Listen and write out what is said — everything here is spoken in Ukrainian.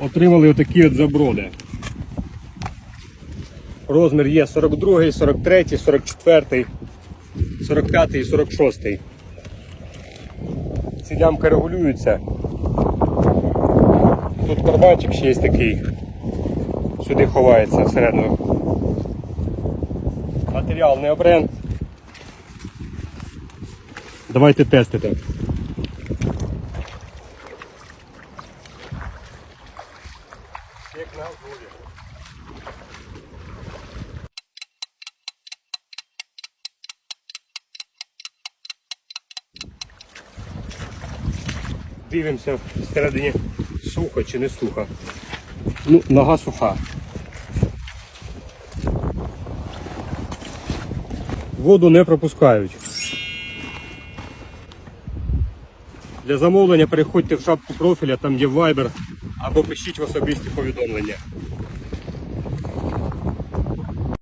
отримали отакі от заброди. Розмір є 42, 43, 44, 45 і 46. Ці лямки регулюються. Тут карманчик ще є такий. Сюди ховається всередину. Матеріал не обрен. Давайте тестити. Як на голові. Дивимося всередині сухо чи не сухо. Ну, нога суха. Воду не пропускають. Для замовлення переходьте в шапку профіля, там є Viber, або пишіть в особисті повідомлення.